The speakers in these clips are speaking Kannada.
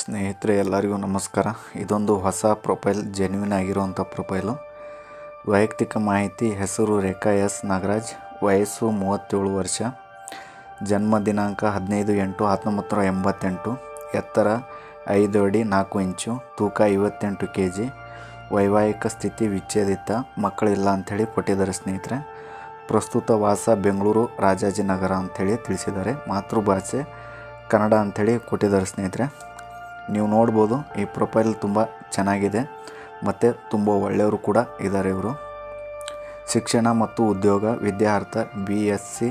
ಸ್ನೇಹಿತರೆ, ಎಲ್ಲರಿಗೂ ನಮಸ್ಕಾರ. ಇದೊಂದು ಹೊಸ ಪ್ರೊಫೈಲ್ ಜೆನ್ಯೂನ್ ಆಗಿರುವಂಥ ಪ್ರೊಫೈಲು. ವೈಯಕ್ತಿಕ ಮಾಹಿತಿ, ಹೆಸರು ರೇಖಾ ಎಸ್. ನಾಗರಾಜ್, ವಯಸ್ಸು ಮೂವತ್ತೇಳು ವರ್ಷ. ಜನ್ಮ ದಿನಾಂಕ ಹದಿನೈದು ಎಂಟು ಹತ್ತೊಂಬತ್ತು ನೂರ ಎಂಬತ್ತೆಂಟು. ಎತ್ತರ ಐದು ಅಡಿ ನಾಲ್ಕು ಇಂಚು, ತೂಕ ಐವತ್ತೆಂಟು ಕೆ ಜಿ ವೈವಾಹಿಕ ಸ್ಥಿತಿ ವಿಚ್ಛೇದಿತ, ಮಕ್ಕಳಿಲ್ಲ ಅಂಥೇಳಿ ಕೊಟ್ಟಿದ್ದಾರೆ ಸ್ನೇಹಿತರೆ. ಪ್ರಸ್ತುತ ವಾಸ ಬೆಂಗಳೂರು ರಾಜಾಜಿನಗರ ಅಂಥೇಳಿ ತಿಳಿಸಿದ್ದಾರೆ. ಮಾತೃಭಾಷೆ ಕನ್ನಡ ಅಂಥೇಳಿ ಕೊಟ್ಟಿದ್ದಾರೆ ಸ್ನೇಹಿತರೆ. ನೀವು ನೋಡ್ಬೋದು ಈ ಪ್ರೊಫೈಲ್ ತುಂಬ ಚೆನ್ನಾಗಿದೆ ಮತ್ತು ತುಂಬ ಒಳ್ಳೆಯವರು ಕೂಡ ಇದ್ದಾರೆ ಇವರು. ಶಿಕ್ಷಣ ಮತ್ತು ಉದ್ಯೋಗ, ವಿದ್ಯಾರ್ಥ B S C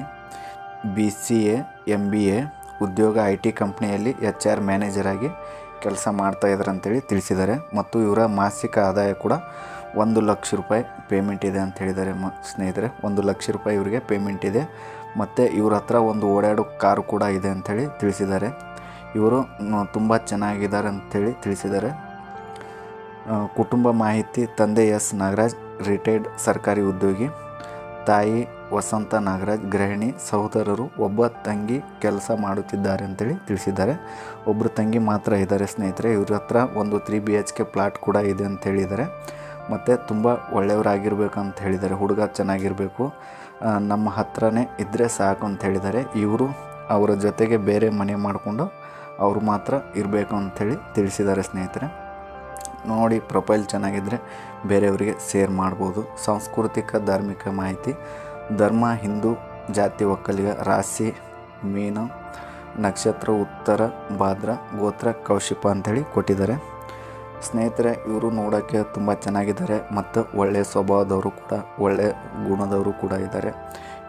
B C A M B A ಉದ್ಯೋಗ ಐ ಟಿ ಕಂಪ್ನಿಯಲ್ಲಿ ಎಚ್ ಆರ್ ಮ್ಯಾನೇಜರ್ ಆಗಿ ಕೆಲಸ ಮಾಡ್ತಾ ಇದ್ದಾರೆ ಅಂತೇಳಿ ತಿಳಿಸಿದ್ದಾರೆ. ಮತ್ತು ಇವರ ಮಾಸಿಕ ಆದಾಯ ಕೂಡ ಒಂದು ಲಕ್ಷ ರೂಪಾಯಿ ಪೇಮೆಂಟ್ ಇದೆ ಅಂತ ಹೇಳಿದ್ದಾರೆ ಮ, ಸ್ನೇಹಿತರೆ. ಒಂದು ಲಕ್ಷ ರೂಪಾಯಿ ಇವರಿಗೆ ಪೇಮೆಂಟ್ ಇದೆ. ಮತ್ತು ಇವ್ರ ಹತ್ರ ಒಂದು ಓಡಾಡೋ ಕಾರು ಕೂಡ ಇದೆ ಅಂಥೇಳಿ ತಿಳಿಸಿದ್ದಾರೆ. ಇವರು ತುಂಬ ಚೆನ್ನಾಗಿದ್ದಾರೆ ಅಂಥೇಳಿ ತಿಳಿಸಿದ್ದಾರೆ. ಕುಟುಂಬ ಮಾಹಿತಿ, ತಂದೆ ಎಸ್. ನಾಗರಾಜ್, ರಿಟೈರ್ಡ್ ಸರ್ಕಾರಿ ಉದ್ಯೋಗಿ, ತಾಯಿ ವಸಂತ ನಾಗರಾಜ್, ಗೃಹಿಣಿ, ಸಹೋದರರು, ಒಬ್ಬ ತಂಗಿ ಕೆಲಸ ಮಾಡುತ್ತಿದ್ದಾರೆ ಅಂತೇಳಿ ತಿಳಿಸಿದ್ದಾರೆ. ಒಬ್ಬರು ತಂಗಿ ಮಾತ್ರ ಇದ್ದಾರೆ ಸ್ನೇಹಿತರೆ, ಇವ್ರ ಹತ್ರ ಒಂದು three B H K plot ಕೂಡ ಇದೆ ಅಂತ ಹೇಳಿದ್ದಾರೆ. ಮತ್ತು ತುಂಬ ಒಳ್ಳೆಯವರಾಗಿರ್ಬೇಕು ಅಂತ ಹೇಳಿದ್ದಾರೆ, ಹುಡುಗ ಚೆನ್ನಾಗಿರಬೇಕು ನಮ್ಮ ಹತ್ರನೇ ಇದ್ದರೆ ಸಾಕು ಅಂತ ಹೇಳಿದ್ದಾರೆ. ಇವರು ಅವರ ಜೊತೆಗೆ ಬೇರೆ ಮನೆ ಮಾಡಿಕೊಂಡು ಅವರು ಮಾತ್ರ ಇರಬೇಕು ಅಂಥೇಳಿ ತಿಳಿಸಿದ್ದಾರೆ ಸ್ನೇಹಿತರೆ. ನೋಡಿ, ಪ್ರೊಫೈಲ್ ಚೆನ್ನಾಗಿದ್ದರೆ ಬೇರೆಯವರಿಗೆ ಶೇರ್ ಮಾಡ್ಬೋದು. ಸಾಂಸ್ಕೃತಿಕ, ಧಾರ್ಮಿಕ ಮಾಹಿತಿ, ಧರ್ಮ, ಹಿಂದೂ, ಜಾತಿ, ಒಕ್ಕಲಿಗ, ರಾಶಿ, ಮೀನ, ನಕ್ಷತ್ರ, ಉತ್ತರ, ಭಾದ್ರ, ಗೋತ್ರ, ಕೌಶಿಪ ಅಂಥೇಳಿ ಕೊಟ್ಟಿದ್ದಾರೆ. ಸ್ನೇಹಿತರೆ, ಇವರು ನೋಡೋಕ್ಕೆ ತುಂಬ ಚೆನ್ನಾಗಿದ್ದಾರೆ ಮತ್ತು ಒಳ್ಳೆಯ ಸ್ವಭಾವದವರು ಕೂಡ ಒಳ್ಳೆಯ ಗುಣದವರು ಕೂಡ ಇದ್ದಾರೆ.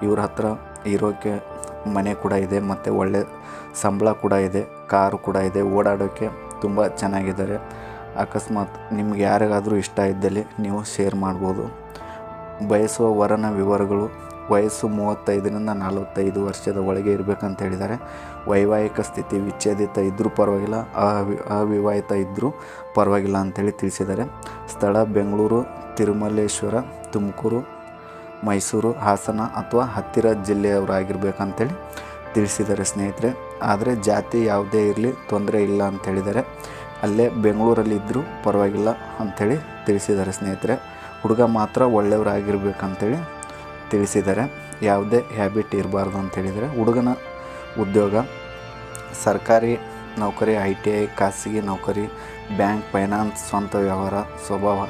ಇವ್ರ ಹತ್ರ ಇರೋಕ್ಕೆ ಮನೆ ಕೂಡ ಇದೆ, ಮತ್ತು ಒಳ್ಳೆ ಸಂಬಳ ಕೂಡ ಇದೆ, ಕಾರು ಕೂಡ ಇದೆ ಓಡಾಡೋಕ್ಕೆ ತುಂಬ ಚೆನ್ನಾಗಿದ್ದಾರೆ. ಅಕಸ್ಮಾತ್ ನಿಮ್ಗೆ ಯಾರಿಗಾದರೂ ಇಷ್ಟ ಇದ್ದಲ್ಲಿ ನೀವು ಶೇರ್ ಮಾಡ್ಬೋದು. ಬಯಸುವ ವರನ ವಿವರಗಳು ವಯಸ್ಸು ಮೂವತ್ತೈದರಿಂದ ನಲವತ್ತೈದು ವರ್ಷದ ಒಳಗೆ ಇರಬೇಕಂತ ಹೇಳಿದ್ದಾರೆ. ವೈವಾಹಿಕ ಸ್ಥಿತಿ ವಿಚ್ಛೇದಿತ ಇದ್ದರೂ ಪರವಾಗಿಲ್ಲ, ಅವಿ- ಅವಿವಾಹಿತ ಇದ್ದರೂ ಪರವಾಗಿಲ್ಲ ಅಂತೇಳಿ ತಿಳಿಸಿದ್ದಾರೆ. ಸ್ಥಳ ಬೆಂಗಳೂರು ತಿರುಮಲೇಶ್ವರ ತುಮಕೂರು ಮೈಸೂರು, ಹಾಸನ ಅಥವಾ ಹತ್ತಿರ ಜಿಲ್ಲೆಯವರಾಗಿರ್ಬೇಕಂತೇಳಿ ತಿಳಿಸಿದ್ದಾರೆ ಸ್ನೇಹಿತರೆ. ಆದರೆ ಜಾತಿ ಯಾವುದೇ ಇರಲಿ ತೊಂದರೆ ಇಲ್ಲ ಅಂತ ಹೇಳಿದ್ದಾರೆ ಅಲ್ಲೇ ಬೆಂಗಳೂರಲ್ಲಿ ಇದ್ದರೂ ಪರವಾಗಿಲ್ಲ ಅಂಥೇಳಿ ತಿಳಿಸಿದ್ದಾರೆ ಸ್ನೇಹಿತರೆ. ಹುಡುಗ ಮಾತ್ರ ಒಳ್ಳೆಯವರಾಗಿರ್ಬೇಕಂತೇಳಿ ತಿಳಿಸಿದ್ದಾರೆ. ಯಾವುದೇ ಹ್ಯಾಬಿಟ್ ಇರಬಾರ್ದು ಅಂತ ಹೇಳಿದರೆ ಹುಡುಗನ ಉದ್ಯೋಗ, ಸರ್ಕಾರಿ ನೌಕರಿ, ಐ ಟಿ ಐ, ಖಾಸಗಿ ನೌಕರಿ, ಬ್ಯಾಂಕ್, ಫೈನಾನ್ಸ್, ಸ್ವಂತ ವ್ಯವಹಾರ, ಸ್ವಭಾವ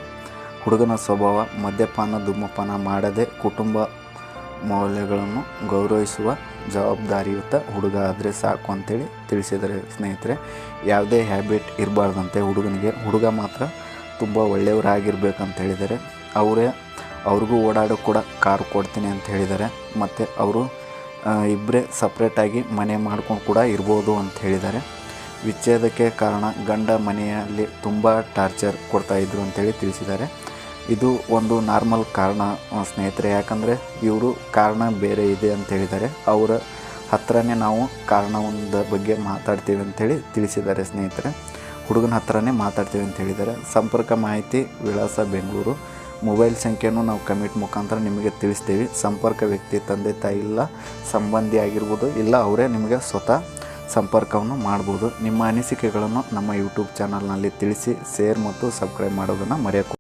ಹುಡುಗನ ಸ್ವಭಾವ, ಮದ್ಯಪಾನ, ಧೂಮಪಾನ ಮಾಡದೆ ಕುಟುಂಬ ಮೌಲ್ಯಗಳನ್ನು ಗೌರವಿಸುವ ಜವಾಬ್ದಾರಿಯುತ ಹುಡುಗ ಆದರೆ ಸಾಕು ಅಂತೇಳಿ ತಿಳಿಸಿದರೆ ಸ್ನೇಹಿತರೆ. ಯಾವುದೇ ಹ್ಯಾಬಿಟ್ ಇರಬಾರ್ದಂತೆ ಹುಡುಗನಿಗೆ, ಹುಡುಗ ಮಾತ್ರ ತುಂಬ ಒಳ್ಳೆಯವರಾಗಿರ್ಬೇಕಂತ ಹೇಳಿದ್ದಾರೆ ಅವರೇ, ಅವ್ರಿಗೂ ಓಡಾಡೋ ಕೂಡ ಕಾರು ಕೊಡ್ತೀನಿ ಅಂತ ಹೇಳಿದ್ದಾರೆ. ಮತ್ತು ಅವರು ಇಬ್ಬರೇ ಸಪ್ರೇಟಾಗಿ ಮನೆ ಮಾಡ್ಕೊಂಡು ಕೂಡ ಇರ್ಬೋದು ಅಂತ ಹೇಳಿದ್ದಾರೆ. ವಿಚ್ಛೇದಕ್ಕೆ ಕಾರಣ ಗಂಡ ಮನೆಯಲ್ಲಿ ತುಂಬ ಟಾರ್ಚರ್ ಕೊಡ್ತಾಯಿದ್ರು ಅಂತೇಳಿ ತಿಳಿಸಿದ್ದಾರೆ. ಇದು ಒಂದು ನಾರ್ಮಲ್ ಕಾರಣ ಸ್ನೇಹಿತರೆ. ಯಾಕಂದರೆ ಇವರು ಕಾರಣ ಬೇರೆ ಇದೆ ಅಂತ ಹೇಳಿದ್ದಾರೆ. ಅವರ ಹತ್ರನೇ ನಾವು ಕಾರಣವೊಂದ ಬಗ್ಗೆ ಮಾತಾಡ್ತೀವಿ ಅಂತೇಳಿ ತಿಳಿಸಿದ್ದಾರೆ ಸ್ನೇಹಿತರೆ. ಹುಡುಗನ ಹತ್ರನೇ ಮಾತಾಡ್ತೀವಿ ಅಂತ ಹೇಳಿದ್ದಾರೆ. ಸಂಪರ್ಕ ಮಾಹಿತಿ ವಿಳಾಸ ಬೆಂಗಳೂರು. ಮೊಬೈಲ್ ಸಂಖ್ಯೆಯನ್ನು ನಾವು ಕಮಿಟ್ ಮುಖಾಂತರ ನಿಮಗೆ ತಿಳಿಸ್ತೀವಿ. ಸಂಪರ್ಕ ವ್ಯಕ್ತಿ, ತಂದೆ, ತಾಯಿ ಇಲ್ಲ, ಸಂಬಂಧಿ ಆಗಿರ್ಬೋದು, ಇಲ್ಲ ಅವರೇ ನಿಮಗೆ ಸ್ವತಃ ಸಂಪರ್ಕವನ್ನು ಮಾಡ್ಬೋದು. ನಿಮ್ಮ ಅನಿಸಿಕೆಗಳನ್ನು ನಮ್ಮ ಯೂಟ್ಯೂಬ್ ಚಾನಲ್ನಲ್ಲಿ ತಿಳಿಸಿ, ಶೇರ್ ಮತ್ತು ಸಬ್ಸ್ಕ್ರೈಬ್ ಮಾಡೋದನ್ನು ಮರೆಯಕ್ಕೆ